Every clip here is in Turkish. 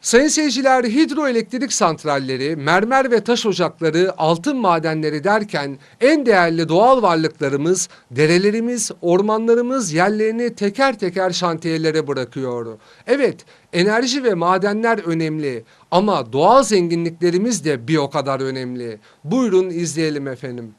Sayın seyirciler hidroelektrik santralleri, mermer ve taş ocakları, altın madenleri derken en değerli doğal varlıklarımız, derelerimiz, ormanlarımız yerlerini teker teker şantiyelere bırakıyor. Evet, enerji ve madenler önemli ama doğal zenginliklerimiz de bir o kadar önemli. Buyurun izleyelim efendim.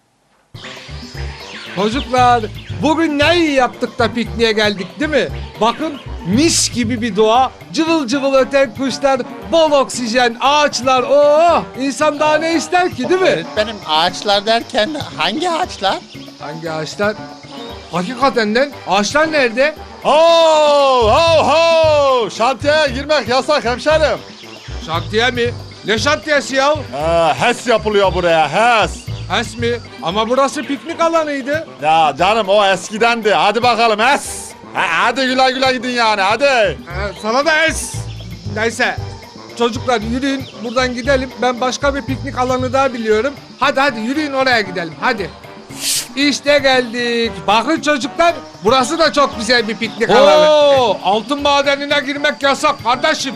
Çocuklar bugün ne iyi yaptık da pikniğe geldik değil mi? Bakın mis gibi bir doğa, cıvıl cıvıl öten kuşlar, bol oksijen, ağaçlar. Oh insan daha ne ister ki değil mi? Benim ağaçlar derken hangi ağaçlar? Hangi ağaçlar? Hakikaten lan ağaçlar nerede? Ho ho ho! Şantiyeye girmek yasak hemşerim. Şantiye mi? Ne şantiyesi ya? Ee, HES yapılıyor buraya HES. Hes mi? Ama burası piknik alanıydı. Ya canım o eskidendi. Hadi bakalım HES. Ha, hadi güle güle gidin yani hadi. Ee, sana da es. Neyse. Çocuklar yürüyün buradan gidelim. Ben başka bir piknik alanı daha biliyorum. Hadi hadi yürüyün oraya gidelim. Hadi. İşte geldik. Bakın çocuklar burası da çok güzel bir piknik alanı. altın madenine girmek yasak kardeşim.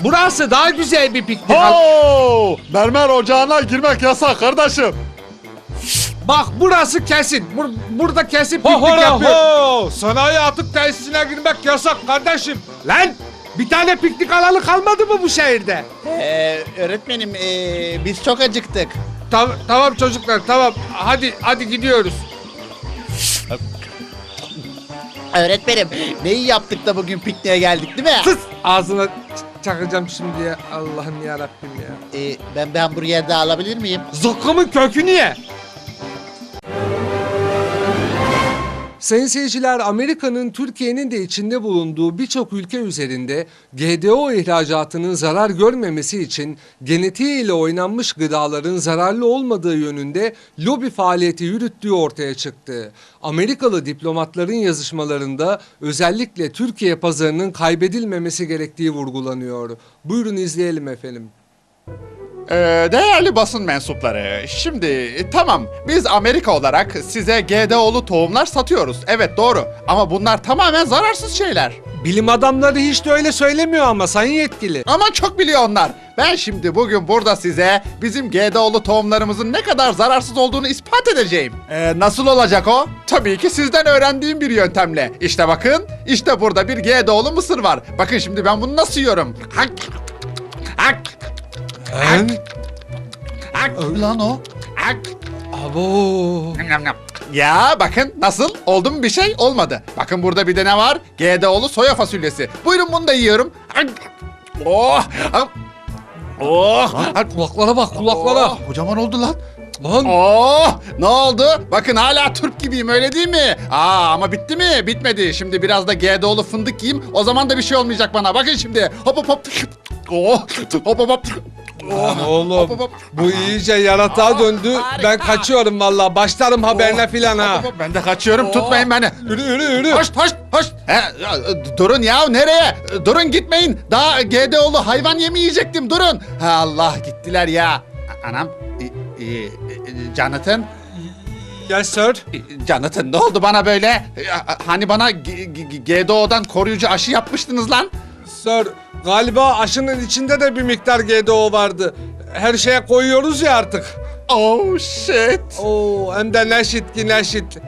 Burası daha güzel bir piknik alanı. Ho! Mermer ocağına girmek yasak kardeşim. Bak burası kesin. Bur- burada kesin piknik yapıyor. Sanayi atık tesisine girmek yasak kardeşim. Lan bir tane piknik alanı kalmadı mı bu şehirde? Ee, öğretmenim ee, biz çok acıktık. Tamam, tamam çocuklar tamam. Hadi hadi gidiyoruz. Öğretmenim ne iyi yaptık da bugün pikniğe geldik değil mi? Sus! Ağzına çakacağım şimdi ya. Allah'ım ya Rabbim ya. Ee, ben ben buraya alabilir miyim? Zıkkımın kökünü ye. Sayın seyirciler, Amerika'nın Türkiye'nin de içinde bulunduğu birçok ülke üzerinde GDO ihracatının zarar görmemesi için genetiğiyle oynanmış gıdaların zararlı olmadığı yönünde lobi faaliyeti yürüttüğü ortaya çıktı. Amerikalı diplomatların yazışmalarında özellikle Türkiye pazarının kaybedilmemesi gerektiği vurgulanıyor. Buyurun izleyelim efendim. Ee, değerli basın mensupları, şimdi e, tamam biz Amerika olarak size GDO'lu tohumlar satıyoruz. Evet doğru ama bunlar tamamen zararsız şeyler. Bilim adamları hiç de öyle söylemiyor ama sayın yetkili. Ama çok biliyor onlar. Ben şimdi bugün burada size bizim GDO'lu tohumlarımızın ne kadar zararsız olduğunu ispat edeceğim. Ee, nasıl olacak o? Tabii ki sizden öğrendiğim bir yöntemle. İşte bakın, işte burada bir GDO'lu mısır var. Bakın şimdi ben bunu nasıl yiyorum? Hak, hak, Hak. Lan o. Hak. Abo. Ya bakın nasıl? Oldu mu bir şey? Olmadı. Bakın burada bir de ne var? GDO'lu soya fasulyesi. Buyurun bunu da yiyorum. Hak. Oh. Oh. hak. Kulaklara bak kulaklara. Oh, kocaman oldu lan. Lan. Oh ne oldu? Bakın hala Türk gibiyim öyle değil mi? Aa ama bitti mi? Bitmedi. Şimdi biraz da GDO'lu fındık yiyeyim. O zaman da bir şey olmayacak bana. Bakın şimdi. Hop hop hop. Oh. Hop hop hop. Lan oğlum hop, hop. bu iyice yaratığa döndü. harika. Ben kaçıyorum vallahi. Başlarım haberine filan ha. Hop, hop, Ben de kaçıyorum. Tutmayın beni. Yürü yürü yürü. Hoş hoş hoş. He, ya, durun ya nereye? Durun gitmeyin. Daha GDO'lu hayvan yemi yiyecektim. Durun. Ha, Allah gittiler ya. Anam. Jonathan. Yes sir. Jonathan ne oldu bana böyle? Hani bana G- G- GDO'dan koruyucu aşı yapmıştınız lan? Sir galiba aşının içinde de bir miktar GDO vardı. Her şeye koyuyoruz ya artık. Oh shit. Oo hem de neşit ki neşit.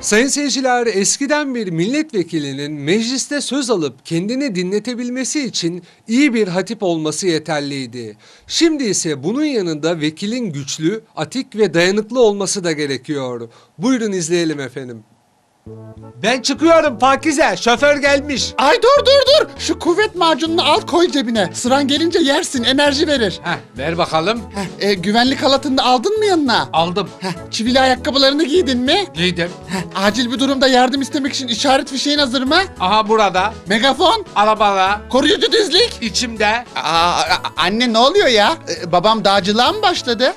Sayın seyirciler eskiden bir milletvekilinin mecliste söz alıp kendini dinletebilmesi için iyi bir hatip olması yeterliydi. Şimdi ise bunun yanında vekilin güçlü, atik ve dayanıklı olması da gerekiyor. Buyurun izleyelim efendim. Ben çıkıyorum Pakize, şoför gelmiş. Ay dur dur dur. Şu kuvvet macununu al koy cebine. Sıran gelince yersin enerji verir. Heh, ver bakalım. Heh, e, güvenlik halatını da aldın mı yanına? Aldım. Heh, çivili ayakkabılarını giydin mi? Giydim. Heh, acil bir durumda yardım istemek için işaret fişeğin hazır mı? Aha burada. Megafon? Arabada. Koruyucu dizlik? içimde. Aa, a- anne ne oluyor ya? Ee, babam dağcılığa mı başladı?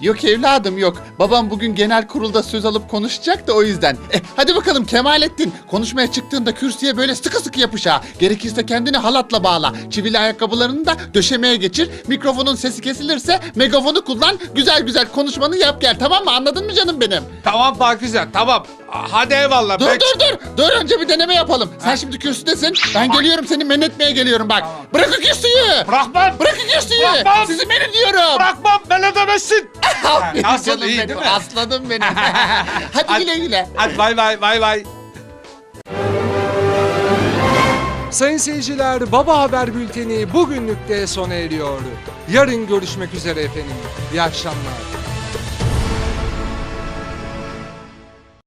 yok evladım yok. Babam bugün genel kurulda söz alıp konuşacak da o yüzden. Eh, hadi bakalım canım Kemalettin. Konuşmaya çıktığında kürsüye böyle sıkı sıkı yapış ha. Gerekirse kendini halatla bağla. Çivili ayakkabılarını da döşemeye geçir. Mikrofonun sesi kesilirse megafonu kullan. Güzel güzel konuşmanı yap gel tamam mı? Anladın mı canım benim? Tamam Pakize tamam. Hadi eyvallah. Dur Ben- dur dur. Dur önce bir deneme yapalım. Sen şimdi kürsüdesin. Ben geliyorum seni men etmeye geliyorum bak. Bırakın kürsüyü. Bırakmam. Bırakın kürsüyü. Bırakmam. Sizi men ediyorum. Bırakmam. Ben edemezsin. Aferin Nasıl, canım iyi benim. değil mi? Aslanım benim. Hadi Hadi. güle güle. Hadi bay bay bay bay. Sayın seyirciler Baba Haber Bülteni bugünlük de sona eriyor. Yarın görüşmek üzere efendim. İyi akşamlar.